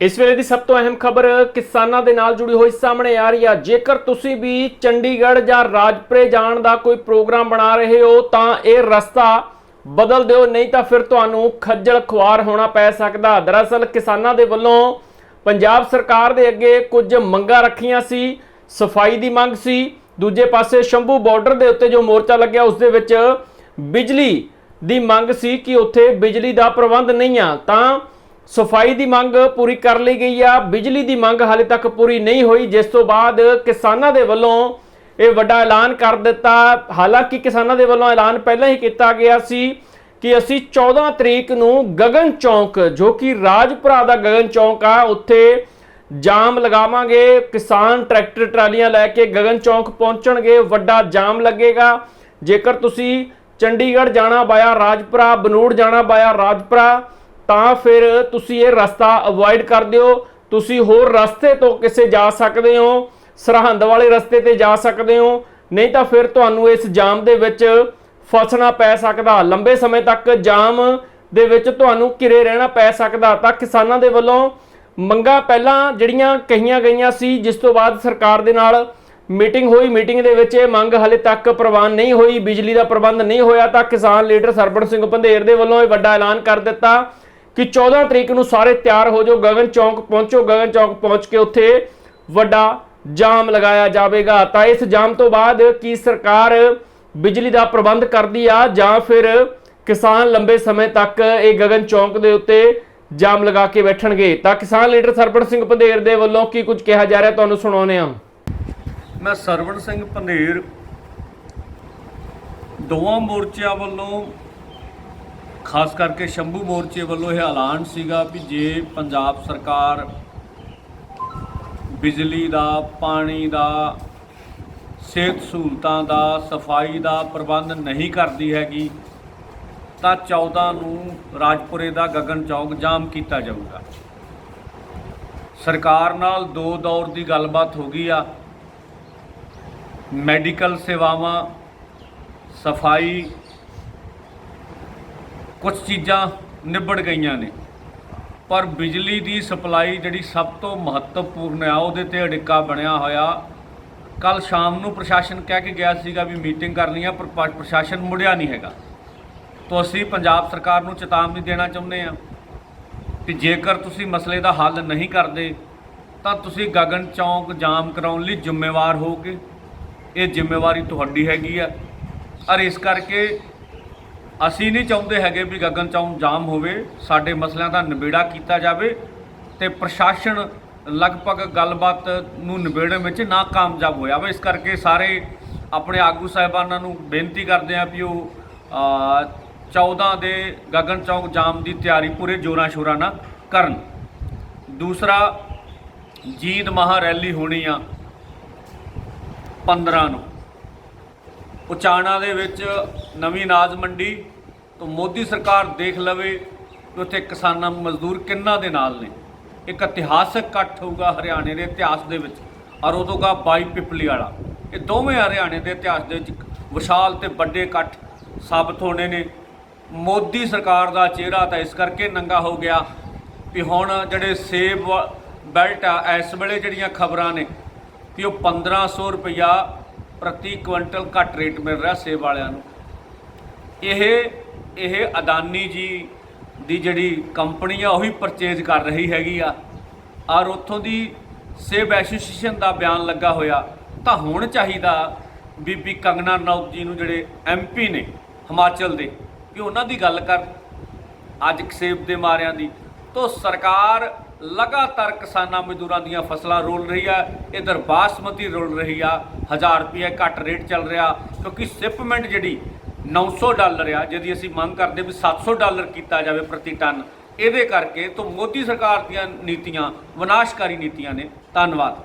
ਇਸ ਵੇਲੇ ਦੀ ਸਭ ਤੋਂ ਅਹਿਮ ਖਬਰ ਕਿਸਾਨਾਂ ਦੇ ਨਾਲ ਜੁੜੀ ਹੋਈ ਸਾਹਮਣੇ ਆ ਰਹੀ ਆ। ਜੇਕਰ ਤੁਸੀਂ ਵੀ ਚੰਡੀਗੜ੍ਹ ਜਾਂ ਰਾਜਪੁਰੇ ਜਾਣ ਦਾ ਕੋਈ ਪ੍ਰੋਗਰਾਮ ਬਣਾ ਰਹੇ ਹੋ, ਤਾਂ ਇਹ ਰਸਤਾ ਬਦਲ ਦਿਓ, ਨਹੀਂ ਤਾਂ ਫਿਰ ਤੁਹਾਨੂੰ ਖੱਜਲ ਖੁਆਰ ਹੋਣਾ ਪੈ ਸਕਦਾ। ਦਰਅਸਲ ਕਿਸਾਨਾਂ ਦੇ ਵੱਲੋਂ ਪੰਜਾਬ ਸਰਕਾਰ ਦੇ ਅੱਗੇ ਕੁਝ ਮੰਗਾਂ ਰੱਖੀਆਂ ਸੀ। ਸਫ਼ਾਈ ਦੀ ਮੰਗ ਸੀ। ਦੂਜੇ ਪਾਸੇ ਸ਼ੰਭੂ ਬਾਰਡਰ ਦੇ ਉੱਤੇ ਜੋ ਮੋਰਚਾ ਲੱਗਿਆ, ਉਸ ਦੇ ਵਿੱਚ ਬਿਜਲੀ ਦੀ ਮੰਗ ਸੀ ਕਿ ਉੱਥੇ ਬਿਜਲੀ ਦਾ ਪ੍ਰਬੰਧ ਨਹੀਂ ਆ। ਤਾਂ ਸਫ਼ਾਈ ਦੀ ਮੰਗ ਪੂਰੀ ਕਰ ਲਈ ਗਈ ਆ, ਬਿਜਲੀ ਦੀ ਮੰਗ ਹਾਲੇ ਤੱਕ ਪੂਰੀ ਨਹੀਂ ਹੋਈ। ਜਿਸ ਤੋਂ ਬਾਅਦ ਕਿਸਾਨਾਂ ਦੇ ਵੱਲੋਂ ਇਹ ਵੱਡਾ ਐਲਾਨ ਕਰ ਦਿੱਤਾ। ਹਾਲਾਂਕਿ ਕਿਸਾਨਾਂ ਦੇ ਵੱਲੋਂ ਐਲਾਨ ਪਹਿਲਾਂ ਹੀ ਕੀਤਾ ਗਿਆ ਸੀ ਕਿ ਅਸੀਂ 14 ਤਰੀਕ ਨੂੰ ਗਗਨ ਚੌਂਕ, ਜੋ ਕਿ ਰਾਜਪੁਰਾ ਦਾ ਗਗਨ ਚੌਂਕ ਆ, ਉੱਥੇ ਜਾਮ ਲਗਾਵਾਂਗੇ। ਕਿਸਾਨ ਟਰੈਕਟਰ ਟਰਾਲੀਆਂ ਲੈ ਕੇ ਗਗਨ ਚੌਂਕ ਪਹੁੰਚਣਗੇ। ਵੱਡਾ ਜਾਮ ਲੱਗੇਗਾ। ਜੇਕਰ ਤੁਸੀਂ ਚੰਡੀਗੜ੍ਹ ਜਾਣਾ ਬਾਇਆ ਰਾਜਪੁਰਾ, ਬਨੂੜ ਜਾਣਾ ਬਾਇਆ ਰਾਜਪੁਰਾ ਤਾਂ ਫਿਰ ਤੁਸੀਂ ਇਹ ਰਸਤਾ ਅਵੋਇਡ ਕਰ ਦਿਓ। ਤੁਸੀਂ ਹੋਰ ਰਸਤੇ ਤੋਂ ਕਿਸੇ ਜਾ ਸਕਦੇ ਹੋ। ਸਰਹੰਦ ਵਾਲੇ ਰਸਤੇ ਤੇ ਜਾ ਸਕਦੇ ਹੋ। ਨਹੀਂ ਤਾਂ ਫਿਰ ਤੁਹਾਨੂੰ ਇਸ ਜਾਮ ਦੇ ਵਿੱਚ ਫਸਣਾ ਪੈ ਸਕਦਾ। ਲੰਬੇ ਸਮੇਂ ਤੱਕ ਜਾਮ ਦੇ ਵਿੱਚ ਤੁਹਾਨੂੰ ਘਿਰੇ ਰਹਿਣਾ ਪੈ ਸਕਦਾ। ਤਾਂ ਕਿਸਾਨਾਂ ਦੇ ਵੱਲੋਂ ਮੰਗਾਂ ਪਹਿਲਾਂ ਜਿਹੜੀਆਂ ਕਹੀਆਂ ਗਈਆਂ ਸੀ, ਜਿਸ ਤੋਂ ਬਾਅਦ ਸਰਕਾਰ ਦੇ ਨਾਲ ਮੀਟਿੰਗ ਹੋਈ। ਮੀਟਿੰਗ ਦੇ ਵਿੱਚ ਇਹ ਮੰਗ ਹਲੇ ਤੱਕ ਪ੍ਰਵਾਨ ਨਹੀਂ ਹੋਈ। ਬਿਜਲੀ ਦਾ ਪ੍ਰਬੰਧ ਨਹੀਂ ਹੋਇਆ ਤਾਂ ਕਿਸਾਨ ਲੀਡਰ ਸਰਬਣ ਸਿੰਘ ਪੰਧੇਰ ਦੇ ਵੱਲੋਂ ਇਹ ਵੱਡਾ ਐਲਾਨ ਕਰ ਦਿੱਤਾ। ਕਿ 14 ਤਰੀਕ ਨੂੰ ਸਾਰੇ ਤਿਆਰ ਹੋ ਜਾਓ, ਗਗਨ ਚੌਂਕ ਪਹੁੰਚੋ, ਗਗਨ ਚੌਂਕ ਪਹੁੰਚ ਕੇ ਉੱਥੇ ਵੱਡਾ ਜਾਮ ਲਗਾਇਆ ਜਾਵੇਗਾ। ਤਾਂ ਇਸ ਜਾਮ ਤੋਂ ਬਾਅਦ ਕੀ ਸਰਕਾਰ ਬਿਜਲੀ ਦਾ ਪ੍ਰਬੰਧ ਕਰਦੀ ਆ ਜਾਂ ਫਿਰ ਕਿਸਾਨ ਲੰਬੇ ਸਮੇਂ ਤੱਕ ਇਹ ਗਗਨ ਚੌਂਕ ਦੇ ਉੱਤੇ ਜਾਮ ਲਗਾ ਕੇ ਬੈਠਣਗੇ? ਤਾਂ ਕਿਸਾਨ ਲੀਡਰ ਸਰਬਣ ਸਿੰਘ ਪੰਧੇਰ ਦੇ ਵੱਲੋਂ ਕੀ ਕੁਝ ਕਿਹਾ ਜਾ ਰਿਹਾ ਤੁਹਾਨੂੰ ਸੁਣਾਉਂਦੇ ਹਾਂ। ਮੈਂ ਸਰਵਣ ਸਿੰਘ ਪੰਧੇਰ ਦੋਵਾਂ ਮੋਰਚਿਆਂ ਵੱਲੋਂ ਖਾਸ ਕਰਕੇ ਸ਼ੰਭੂ ਮੋਰਚੇ ਵੱਲੋਂ ਇਹ ਐਲਾਨ ਸੀਗਾ ਵੀ ਜੇ ਪੰਜਾਬ ਸਰਕਾਰ ਬਿਜਲੀ ਦਾ, ਪਾਣੀ ਦਾ, ਸਿਹਤ ਸਹੂਲਤਾਂ ਦਾ, ਸਫ਼ਾਈ ਦਾ ਪ੍ਰਬੰਧ ਨਹੀਂ ਕਰਦੀ ਹੈਗੀ, ਤਾਂ 14 ਨੂੰ ਰਾਜਪੁਰੇ ਦਾ ਗਗਨ ਚੌਕ ਜਾਮ ਕੀਤਾ ਜਾਊਗਾ। ਸਰਕਾਰ ਨਾਲ ਦੋ ਦੌਰ ਦੀ ਗੱਲਬਾਤ ਹੋ ਗਈ ਆ। ਮੈਡੀਕਲ ਸੇਵਾਵਾਂ, ਸਫ਼ਾਈ ਕੁਝ ਚੀਜ਼ਾਂ ਨਿਬੜ ਗਈਆਂ ਨੇ। ਪਰ ਬਿਜਲੀ ਦੀ ਸਪਲਾਈ ਜਿਹੜੀ ਸਭ ਤੋਂ ਮਹੱਤਵਪੂਰਨ ਆ, ਉਹਦੇ ਤੇ ਅੜਿੱਕਾ ਬਣਿਆ ਹੋਇਆ। ਕੱਲ ਸ਼ਾਮ ਨੂੰ ਪ੍ਰਸ਼ਾਸਨ ਕਹਿ ਕੇ ਗਿਆ ਸੀਗਾ ਵੀ ਮੀਟਿੰਗ ਕਰਨੀ ਆ, ਪਰ ਪ੍ਰਸ਼ਾਸਨ ਮੁੜਿਆ ਨਹੀਂ ਹੈਗਾ। ਤੋਂ ਅਸੀਂ ਪੰਜਾਬ ਸਰਕਾਰ ਨੂੰ ਚੇਤਾਵਨੀ ਦੇਣਾ ਚਾਹੁੰਦੇ ਆ ਕਿ ਜੇਕਰ ਤੁਸੀਂ ਮਸਲੇ ਦਾ ਹੱਲ ਨਹੀਂ ਕਰਦੇ, ਤਾਂ ਤੁਸੀਂ ਗਗਨ ਚੌਂਕ ਜਾਮ ਕਰਾਉਣ ਲਈ ਜ਼ਿੰਮੇਵਾਰ ਹੋਗੇ ਇਹ ਜ਼ਿੰਮੇਵਾਰੀ ਤੁਹਾਡੀ ਹੈਗੀ ਆ। ਔਰ ਇਸ ਕਰਕੇ ਅਸੀਂ ਨਹੀਂ ਚਾਹੁੰਦੇ ਹੈਗੇ ਵੀ ਗਗਨ ਚੌਂਕ ਜਾਮ ਹੋਵੇ ਸਾਡੇ ਮਸਲਿਆਂ ਦਾ ਨਿਬੇੜਾ ਕੀਤਾ ਜਾਵੇ ਤੇ ਪ੍ਰਸ਼ਾਸਨ ਲਗਭਗ ਗੱਲਬਾਤ ਨੂੰ ਨਿਬੇੜਨ ਵਿੱਚ ਨਾਕਾਮਯਾਬ ਹੋਇਆ ਵਾ। ਇਸ ਕਰਕੇ ਸਾਰੇ ਆਪਣੇ ਆਗੂ ਸਾਹਿਬਾਨਾਂ ਨੂੰ ਬੇਨਤੀ ਕਰਦੇ ਆ ਵੀ ਉਹ ਅ, 14 ਦੇ ਗਗਨ ਚੌਂਕ ਜਾਮ ਦੀ ਤਿਆਰੀ ਪੂਰੇ ਜੋਰਾਂ ਸ਼ੋਰਾਂ ਨਾਲ ਕਰਨ। ਦੂਸਰਾ ਜੀਤ ਮਹਾ ਰੈਲੀ ਹੋਣੀ ਆ 15 ਨੂੰ। ਉਚਾਣਾ ਦੇ ਵਿੱਚ ਨਵੀਂ ਅਨਾਜ ਮੰਡੀ ਤੋਂ ਮੋਦੀ ਸਰਕਾਰ ਦੇਖ ਲਵੇ ਕਿ ਉੱਥੇ ਕਿਸਾਨਾਂ ਮਜ਼ਦੂਰ ਕਿੰਨਾ ਦੇ ਨਾਲ ਨੇ। ਇੱਕ ਇਤਿਹਾਸਕ ਇਕੱਠ ਹੋਊਗਾ ਹਰਿਆਣੇ ਦੇ ਇਤਿਹਾਸ ਦੇ ਵਿੱਚ ਔਰ ਉਦੋਂ ਗਾ ਬਾਈ ਪਿਪਲੀ ਵਾਲਾ। ਇਹ ਦੋਵੇਂ ਹਰਿਆਣੇ ਦੇ ਇਤਿਹਾਸ ਦੇ ਵਿੱਚ ਵਿਸ਼ਾਲ ਤੇ ਵੱਡੇ ਇਕੱਠ ਸਾਬਤ ਹੋਣੇ ਨੇ। ਮੋਦੀ ਸਰਕਾਰ ਦਾ ਚਿਹਰਾ ਤਾਂ ਇਸ ਕਰਕੇ ਨੰਗਾ ਹੋ ਗਿਆ ਵੀ ਹੁਣ ਜਿਹੜੇ ਸੇਬ ਵ- ਬੈਲਟ ਆ, ਇਸ ਵੇਲੇ ਜਿਹੜੀਆਂ ਖਬਰਾਂ ਨੇ ਕਿ ਉਹ 1500 ਰੁਪਇਆ ਪ੍ਰਤੀ ਕੁਇੰਟਲ ਘੱਟ ਰੇਟ ਮਿਲ ਰਿਹਾ ਸੇਬ ਵਾਲਿਆਂ ਨੂੰ। ਇਹ ਇਹ ਅਦਾਨੀ ਜੀ ਦੀ ਜਿਹੜੀ ਕੰਪਨੀ ਆ, ਉਹੀ ਪਰਚੇਜ਼ ਕਰ ਰਹੀ ਹੈਗੀ ਆ। ਔਰ ਉੱਥੋਂ ਦੀ ਸੇਬ ਐਸੋਸੀਏਸ਼ਨ ਦਾ ਬਿਆਨ ਲੱਗਾ ਹੋਇਆ। ਤਾਂ ਹੁਣ ਚਾਹੀਦਾ ਬੀਬੀ ਕੰਗਨਾ ਰਣੌਤ ਜੀ ਨੂੰ ਜਿਹੜੇ ਐਮਪੀ ਨੇ ਹਿਮਾਚਲ ਦੇ, ਕਿ ਉਹਨਾਂ ਦੀ ਗੱਲ ਕਰ। ਅੱਜ ਸੇਬ ਦੇ ਮਾਰਿਆਂ ਦੀ। ਤੋਂ ਸਰਕਾਰ ਲਗਾਤਾਰ ਕਿਸਾਨਾਂ ਮਜ਼ਦੂਰਾਂ ਦੀਆਂ ਫਸਲਾਂ ਰੋਲ ਰਹੀ ਆ ਇਧਰ ਬਾਸਮਤੀ ਰੋਲ ਰਹੀ ਆ 1000 ਰੁਪਏ ਘੱਟ ਰੇਟ ਚੱਲ ਰਿਹਾ, ਕਿਉਂਕਿ ਸ਼ਿਪਮੈਂਟ ਜਿਹੜੀ 900 ਡਾਲਰ ਆ, ਜਿਹਦੀ ਅਸੀਂ ਮੰਗ ਕਰਦੇ ਵੀ 700 ਡਾਲਰ ਕੀਤਾ ਜਾਵੇ ਪ੍ਰਤੀ ਟਨ, ਇਹਦੇ ਕਰਕੇ ਤੋਂ ਮੋਦੀ ਸਰਕਾਰ ਦੀਆਂ ਨੀਤੀਆਂ, ਵਿਨਾਸ਼ਕਾਰੀ ਨੀਤੀਆਂ ਨੇ। ਧੰਨਵਾਦ।